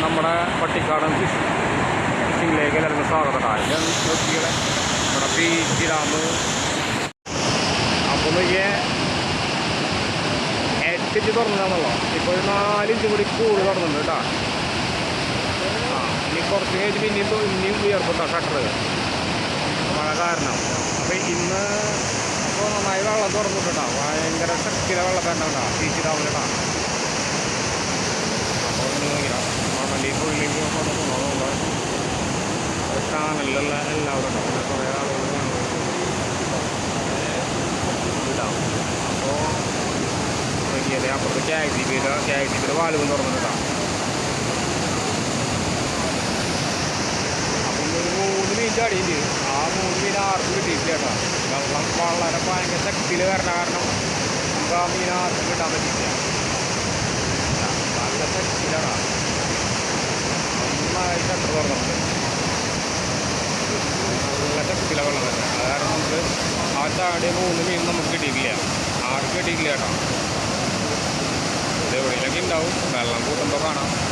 നമ്മുടെ പട്ടിക്കാടൻ ഫിഷ് ഫിഷിംഗിലേക്ക് എല്ലാവർക്കും സ്വാഗതമാണ് ഞാൻ നോക്കിയുടെ നമ്മുടെ ബീച്ച് ഡാം അപ്പോൾ നോക്കിയേ എട്ടിഞ്ച് തുറന്നതാണല്ലോ ഇപ്പോൾ ഒരു നാലിഞ്ച് കൂടി കൂട് തുറന്നുണ്ട് കേട്ടോ. ആ ഇനി കുറച്ച് കഴിഞ്ഞ് തൊ- ഇനിയും ഉയർത്തുണ്ടോ ഷട്ടർ മഴ കാരണം. അപ്പോൾ ഇന്ന് അപ്പോൾ നന്നായി വെള്ളം തുറന്നിട്ടുണ്ടോ ഭയങ്കര ശക്തിയിലെ വെള്ളം തന്നെ ഉണ്ടാവും ബീച്ച് ഡാമിൽ കേട്ടോ അപ്പോൾ ഒന്ന് നോക്കിയാൽ മണലി പുള്ളിക്ക് കൊണ്ടുപോകുന്നത് ചാനലിലുള്ള എല്ലാവരും ഉണ്ടാവും കുറേ ആളുകൾ അപ്പോൾ നോക്കിയാൽ അപ്പുറത്ത് കെ ഐ സി ബിയുടെ കെ ഐ സി തുറന്നിട്ടാണ് അപ്പം ഒരു മൂന്ന് മീൻ ആ മൂന്ന് മീൻ ആർക്കും കിട്ടിയിട്ടില്ല കേട്ടോ വെള്ളം വളരെ ഭയങ്കര ശക്തിയിൽ വരണ കാരണം നമുക്ക് ആ മീൻ ആർക്കും കിട്ടാൻ പറ്റിയില്ല അവിടെ മൂന്ന് മീൻ നമുക്ക് കിട്ടിയില്ല ആർക്ക് കിട്ടിയില്ല കേട്ടോ. ഇത് എവിടെയെങ്കിലും ഉണ്ടാവും. വെള്ളം കൂട്ടുമ്പോൾ കാണാം.